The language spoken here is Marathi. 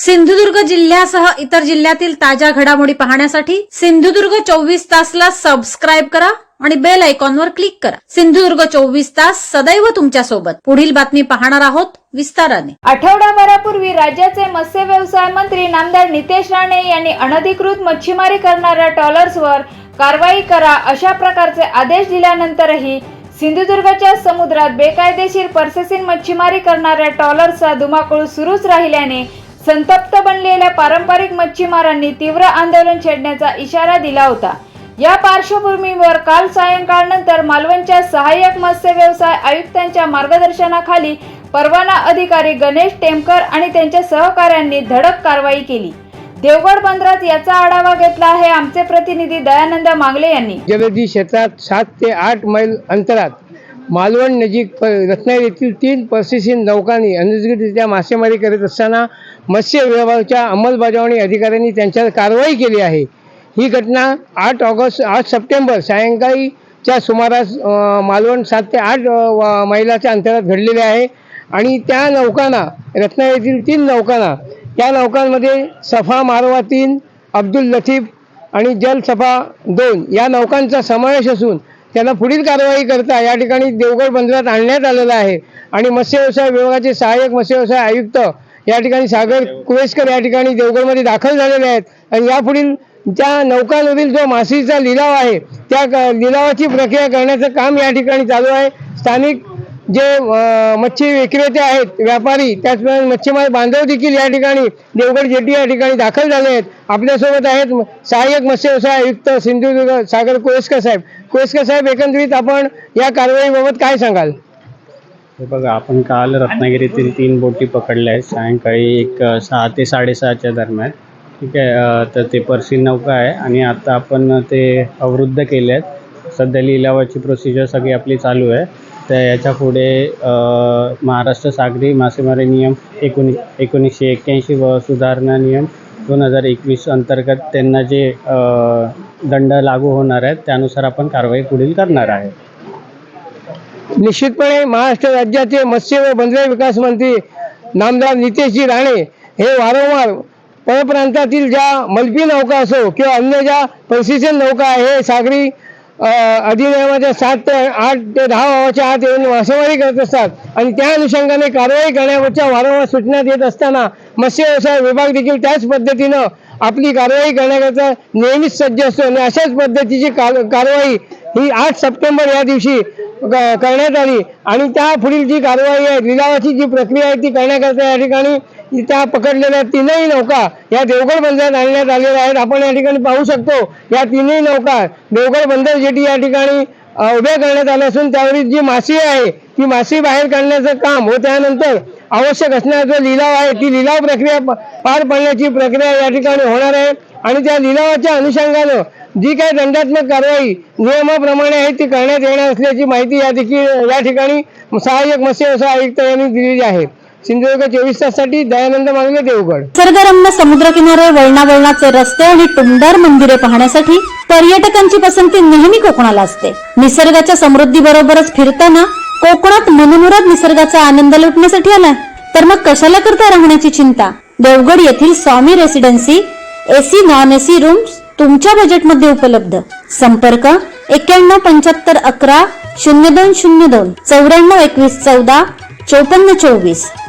सिंधुदुर्ग जिल्ह्यासह इतर जिल्ह्यातील ताज्या घडामोडी पाहण्यासाठी सिंधुदुर्ग चोवीस तासला सबस्क्राईब करा आणि बेल आयकॉनवर क्लिक करा. सिंधुदुर्ग चोवीस तास सदैव तुमच्यासोबत. पुढील बातमी पाहणार आहोत विस्ताराने. आठवडाभरापूर्वी राज्याचे मत्स्य व्यवसाय मंत्री नामदार नितेश राणे यांनी अनधिकृत मच्छीमारी करणाऱ्या ट्रॉलर्सवर कारवाई करा अशा प्रकारचे आदेश दिल्यानंतरही सिंधुदुर्गच्या समुद्रात बेकायदेशीर पर्सेसिन मच्छीमारी करणाऱ्या ट्रॉलर्सचा धुमाकूळ सुरूच राहिल्याने संतप्त बनलेल्या पारंपरिक मच्छीमारांनी तीव्र आंदोलन छेडण्याचा इशारा दिला होता. या पार्श्वभूमीवर काल सायंकाळनंतर मालवणच्या सहाय्यक मत्स्य व्यवसाय आयुक्तांच्या मार्गदर्शनाखाली परवाना अधिकारी गणेश टेमकर आणि त्यांच्या सहकाऱ्यांनी धडक कारवाई केली. देवगड बंदरात याचा आढावा घेतला आहे आमचे प्रतिनिधी दयानंद मांगले यांनी. जलदी क्षेत्रात सात ते आठ मैल अंतरात मालवण नजीक प रत्नागिरी येथील तीन पर्सिसिन नौकांनी अनधिकृतरित्या मासेमारी करत असताना मत्स्य विभागाच्या अंमलबजावणी अधिकाऱ्यांनी त्यांच्यावर कारवाई केली आहे. ही घटना आठ ऑगस्ट आठ सप्टेंबर सायंकाळीच्या सुमारास मालवण सात ते आठ व- मैलाच्या अंतरात घडलेली आहे आणि त्या नौकांना रत्नागिरीतील तीन नौकांना त्या नौकांमध्ये सफा मारवा तीन अब्दुल लतीफ आणि जल सफा दोन या नौकांचा समावेश असून त्यांना पुढील कारवाई करता या ठिकाणी देवगड बंदरात आणण्यात आलेलं आहे. आणि मत्स्य व्यवसाय विभागाचे सहाय्यक मत्स्य व्यवसाय आयुक्त या ठिकाणी सागर कुवेसकर या ठिकाणी देवगडमध्ये दाखल झालेले आहेत. आणि यापुढील त्या नौकांवरील जो मासेचा लिलाव आहे त्या लिलावाची प्रक्रिया करण्याचं काम या ठिकाणी चालू आहे. स्थानिक जे मच्छी विक्रेते आहेत व्यापारी त्याचप्रमाणे मच्छीमार बांधव देखील या ठिकाणी देवगड जेटी या ठिकाणी दाखल झाले आहेत. आपल्यासोबत आहेत सहाय्यक मत्स्य व्यवसाय आयुक्त सिंधुदुर्ग सागर कोळेस्कर साहेब. कोळेस्कर साहेब एकंदरीत आपण या कारवाईबाबत काय सांगाल? हे बघा आपण काल रत्नागिरीतील तीन बोटी पकडल्या आहेत. सायंकाळी एक सहा ते साडेसहाच्या दरम्यान. ठीक आहे तर ते पर्सी नौका आहे आणि आता आपण ते अवरुद्ध केले आहेत सध्या लिलावाची प्रोसिजर सगळी आपली चालू आहे. तर याच्यापुढे महाराष्ट्र सागरी मासेमारी नियम एकोणी एकोणीसशे एक्क्याऐंशी व सुधारणा नियम दोन हजार एकवीस अंतर्गत त्यांना जे दंड लागू होणार आहेत त्यानुसार आपण कारवाई पुढील करणार आहे. निश्चितपणे महाराष्ट्र राज्याचे मत्स्य व बंदरे विकास मंत्री नामदार नितेशजी राणे हे वारंवार परप्रांतातील ज्या मलपी नौका असो किंवा अन्य ज्या प्रशिक्षण नौका आहे सागरी अधिनियमाच्या सात ते आठ ते दहा भावाच्या आत येऊन मासेमारी करत असतात. आणि त्या अनुषंगाने कारवाई करण्यावरच्या वारंवार सूचना देत असताना मत्स्य व्यवसाय विभाग देखील त्याच पद्धतीनं आपली कारवाई करण्याकरता नेहमीच सज्ज असतो. आणि अशाच पद्धतीची कारवाई ही आठ सप्टेंबर या दिवशी क- करण्यात आली. आणि त्या पुढील जी कारवाई आहे लिलावाची जी प्रक्रिया आहे ती करण्याकरता या ठिकाणी त्या पकडलेल्या तीनही नौका या देवगड बंदरात आणण्यात आलेल्या आहेत. आपण या ठिकाणी पाहू शकतो या तीनही नौका देवगड बंदर जेटी या ठिकाणी उभ्या करण्यात आल्या असून त्यावरील जी मासी आहे ती मासी बाहेर काढण्याचं काम व त्यानंतर आवश्यक असणारा जो लिलाव आहे ती लिलाव प्रक्रिया प- पार पाडण्याची प्रक्रिया या ठिकाणी होणार आहे. आणि त्या लिलावाच्या अनुषंगानं जी काही दंडात्मक कारवाई नियमाप्रमाणे आहे ती करण्यात येणार असल्याची माहिती या देखील या ठिकाणी सहाय्यक मत्स्य व्यवसाय आयुक्त यांनी दिलेली आहे. सिंधुदुर्ग चोवीस ताससाठी दयानंद मागले देवगड. निसर्गरम्य समुद्रकिनारे वळणावळणाचे रस्ते आणि टुमदार मंदिरे पाहण्यासाठी पर्यटकांची पसंती नेहमी कोकणाला असते. निसर्गाच्या समृद्धी बरोबरच फिरताना कोकणात मनमुराद निसर्गाचा आनंद लुटण्यासाठी आला तर मग कशाला करता राहण्याची चिंता? देवगड येथील Swami residency AC non AC rooms तुमच्या बजेटमध्ये उपलब्ध. संपर्क एक्क्याण्णव पंच्याहत्तर अकरा शून्य दोन शून्य दोन चौऱ्याण्णव एकवीस चौदा चौपन्न चोवीस.